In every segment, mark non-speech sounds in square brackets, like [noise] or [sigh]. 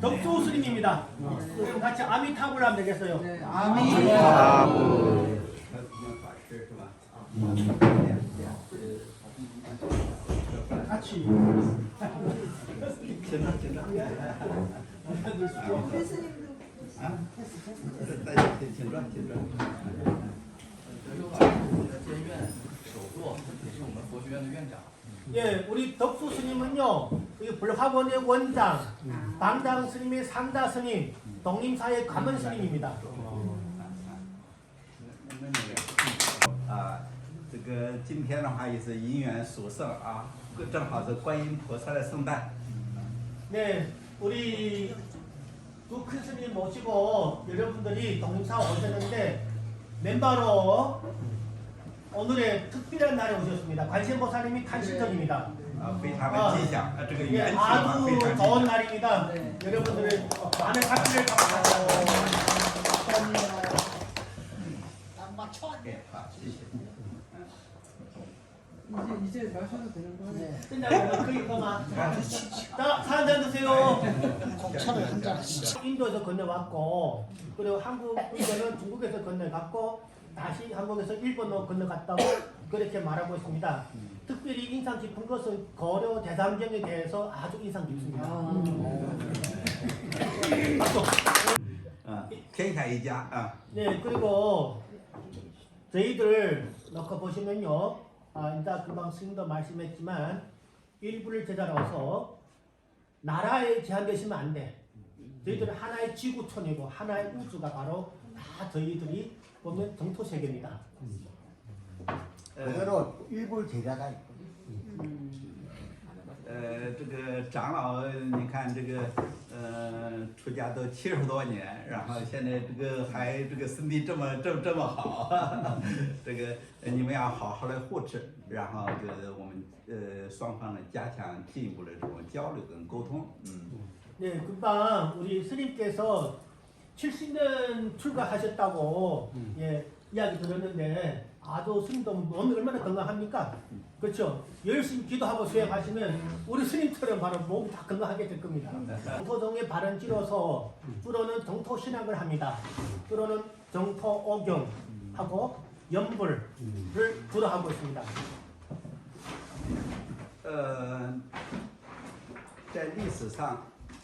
덕수 스님입니다. 그럼 같이 아미타불 하면 되겠어요. 네, 아미. 같이. 예, 우리 덕수 스님은요, 이 불화원의 원장, 방당 스님의 상다 스님, 독림사의 감은 스님입니다. 啊，这个今天的话也是因缘殊胜啊，正好是观音菩萨的圣诞。 네, 우리 두 큰 스님 모시고 여러분들이 독림사 오셨는데 맨바로 오늘의 특별한 날에 오셨습니다. 관세음보살님이 탄신전입니다. 啊，非常的吉祥，啊，这个 예, 缘起嘛，非 아주 常吉 좋은 祥。 날입니다. 네. 여러분들의 많은 박수를 받고 예, 好，谢谢。 이제 이제 마셔도 되는 거네. 끝나고 그게 그만. 자, 사한잔 드세요. 차를 한 잔 하시죠. 인도에서 건너왔고 그리고 한국에서는 중국에서 건너갔고 다시 한국에서 일본으로 건너갔다고 [coughs] 그렇게 말하고 있습니다. 음. 특별히 인상 깊은 것은 거려 대상경에 대해서 아주 인상 깊습니다. 박수. 아, 아 켄사이자. 아. 네, 그리고 저희들 넣고 보시면요. 아, 이따 금방 스님도 말씀했지만 일부를 제자로서 나라에 제한되시면 안 돼. 저희들은 하나의 지구촌이고 하나의 우주가 바로 다 저희들이 보면 정토 세계입니다. 呃 그대로 일부 제자가 있고 呃，这个长老，你看这个，呃，出家都七十多年，然后现在这个还这个身体这么这么这么好，这个呃你们要好好的护持，然后就是我们呃双方呢加强进一步的这种交流跟沟通，嗯。 네, 금방 우리 스님께서 70년 출가하셨다고 예, 이야기 들었는데 아주 스님도 몸이 얼마나 건강합니까? 그렇죠? 열심히 기도하고 수행하시면 우리 스님처럼 바로 몸이 다 건강하게 될 겁니다. 정토정의 발은 찌러서 주로는 정토 신학을 합니다. 주로는 정토 오경하고 연불을 주로 하고 있습니다. 呃，在历史上，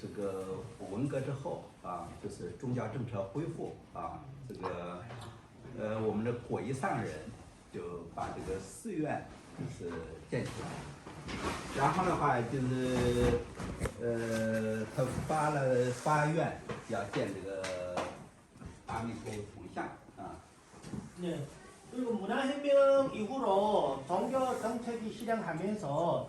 这个文革之后啊，就是宗教政策恢复啊，这个呃我们的果一上人就把这个寺院就是建起来，然后的话就是呃他发了发愿要建这个阿弥陀铜像啊。 네. 그리고 문화혁명 이후로 종교 정책이 실행하면서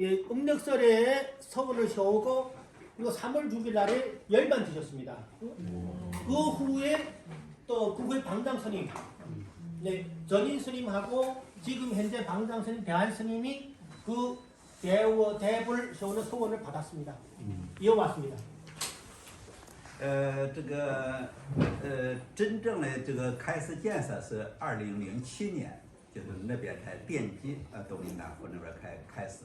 예, 음력설에 서원을 세우고 그리고 3월 6일 날에 열반 드셨습니다. 그 후에 또 그 후에 방장 스님, 네, 전인 스님하고 지금 현재 방장 스님, 대한 스님이 그 대우 대불 세우는 소원을 받았습니다. 이어왔습니다. 呃，这个呃，真正的这个开始建设是二零零七年，就是那边才奠基，呃，东林大佛那边开开始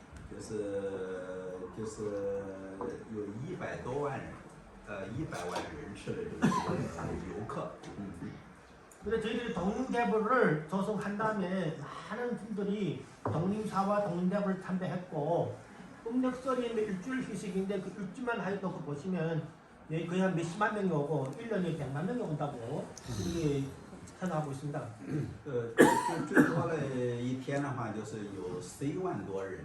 就是就是有一百多万人，呃一百万人次的这个游客，嗯。 근데 저희들이 독립대불을 조성한 다음에 많은 분들이 독립사와 독립대불을 참배했고 음력설이 일주일 휴식인데 그 일주만 하여도 그 보시면 예, 거의 한 몇십만 명이 오고 1년에 100만 명이 온다고 이렇게 생각하고 있습니다. 呃，最最多的一天的话，就是有十一万多人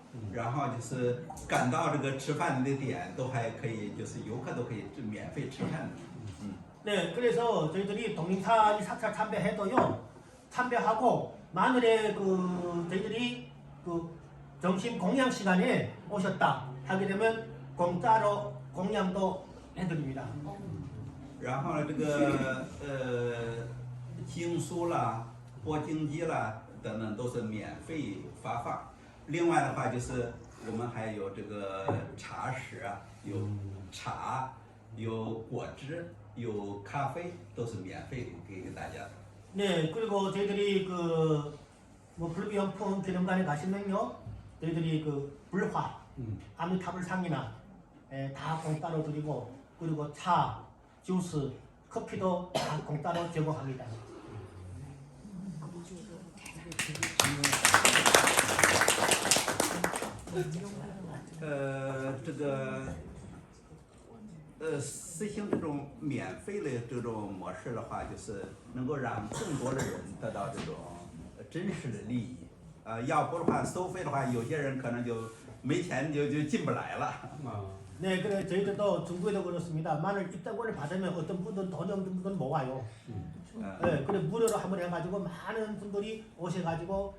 然后就是赶到这个吃饭的点都还可以，就是游客都可以免费吃饭的。嗯。 네, 그래서 저희들이 독립사 이 사찰 참배해도요 참배하고 만일에 그 저희들이 그 점심 공양 시간에 오셨다 하게 되면 공짜로 공양도 해드립니다. 然后呢，这个呃经书啦、播经机啦等等都是免费发放。 另外的话就是我们还有这个茶食啊，有茶、有果汁、有咖啡，都是免费给给大家的。 [laughs] 네, 그리고 저희들이 그뭐 불비용품 기념관에 가시면요, 저희들이 그 불화, 아미타불 상이나 예, 다 공짜로 드리고 그리고 차, 주스, 커피도 다 공짜로 제공합니다. 呃，这个呃实行这种免费的这种模式的话，就是能够让更多的人得到这种呃真实的利益。呃，要不的话，收费的话，有些人可能就没钱就就进不来了。 네, 그래 저희들도 중국에도 그렇습니다. 만일 입장권을 받으면 어떤 분들은 돈이 없는 분들은 못 와요. 呃， 네, 그래 무료로 한번 해가지고 많은 분들이 오셔가지고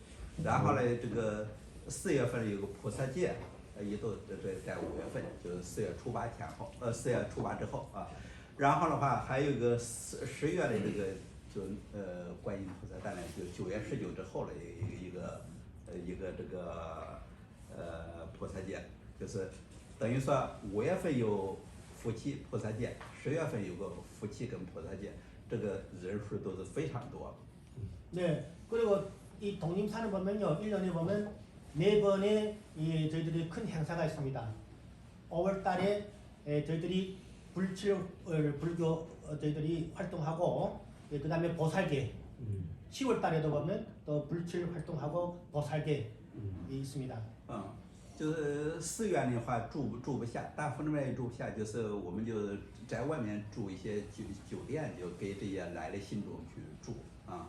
然后呢，这个四月份有个菩萨戒，呃也都这这在五月份，就是四月初八前后，呃四月初八之后啊。然后的话，还有一个十十月的这个就呃观音菩萨诞呢，就九月十九之后的一个一个呃一个这个呃菩萨戒，就是等于说五月份有夫妻菩萨戒，十月份有个夫妻跟菩萨戒，这个人数都是非常多。 네, 그리고 이 독립사는 보면요, 1년에 보면 네 번의 이 저희들이 큰 행사가 있습니다. 5월 달에 에, 저희들이 불칠 불교 어, 저희들이 활동하고 그 다음에 보살계 10월 달에도 보면 또 불칠 활동하고 보살계 이 있습니다. 嗯，就是寺院的话住不住不下，大部分人也住不下，就是我们就在外面住一些酒酒店，就给这些来的信众去住啊。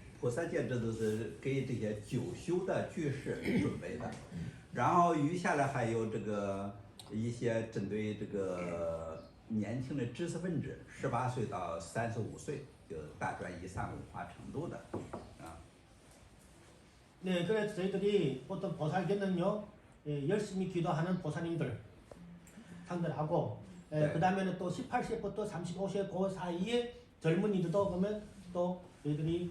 菩萨戒，这都是给这些久修的居士准备的，然后余下来还有这个一些针对这个年轻的知识分子，十八岁到三十五岁，就大专以上文化程度的啊。 네, 그래서 저희들이 보통 보살계는요 예, 열심히 기도하는 보살님들 상들하고 예, 네. 그 다음에는 또 18세부터 35세 그 사이에 젊은이들도 보면 또 저희들이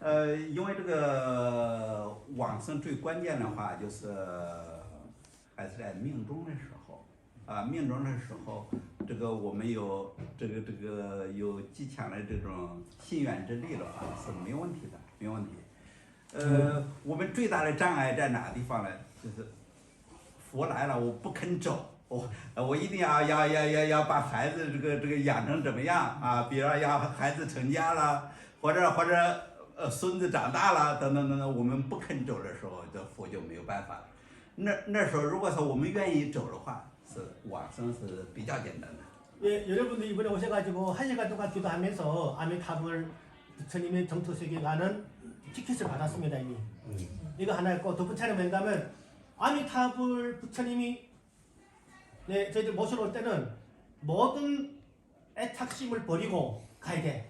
呃，因为这个往生最关键的话，就是还是在命中的时候啊，命中的时候，这个我们有这个这个有极强的这种信愿之力的话是没问题的，没问题。呃，我们最大的障碍在哪个地方呢？就是佛来了，我不肯走，我我一定要要要要要把孩子这个这个养成怎么样啊？比如要孩子成家了，或者或者呃孙子长大了，等等等等，我们不肯走的时候，这佛就没有办法。那那时候如果说我们愿意走的话，是往生是比较简单的。 예, 여러분들 이번에 오셔가지고 한 시간 동안 기도하면서 아미타불 부처님의 정토세계 가는 티켓을 받았습니다 이미. 이거 하나 있고 두 번째는 뭔가면 아미타불 부처님이 네 저희들 모시러 올 때는 모든 애착심을 버리고 가야 돼.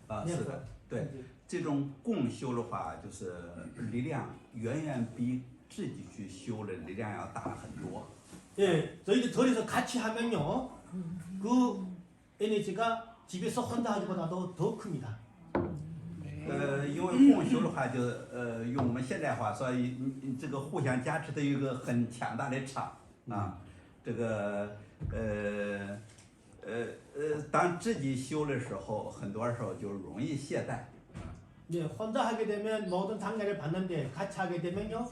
啊， 네, 是的，对。这种共修的话，就是力量远远比自己去修的力量要大很多。 예, 저희들 절에서 같이 하면요, 그 에너지가 집에서 혼자 하기보다도 더 큽니다. 呃，因为共修的话就，呃，用我们现代话说，你你这个互相加持的有一个很强大的场啊，这个呃 呃呃，当自己修的时候，很多时候就容易懈怠。 네, 혼자 하게 되면 모든 장례를 받는데 같이 하게 되면요.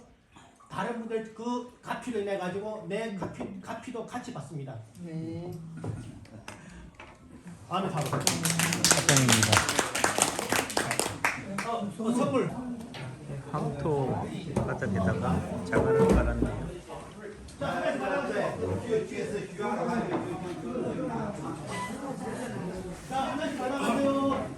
다른 분들 그 가피를 내 가지고 내 가피 가피도 같이 받습니다. 네. 아멘 하고. 사장입니다. 어, 어, 선물. 황토 바닥에다가 자갈을 깔았네요. 자, 한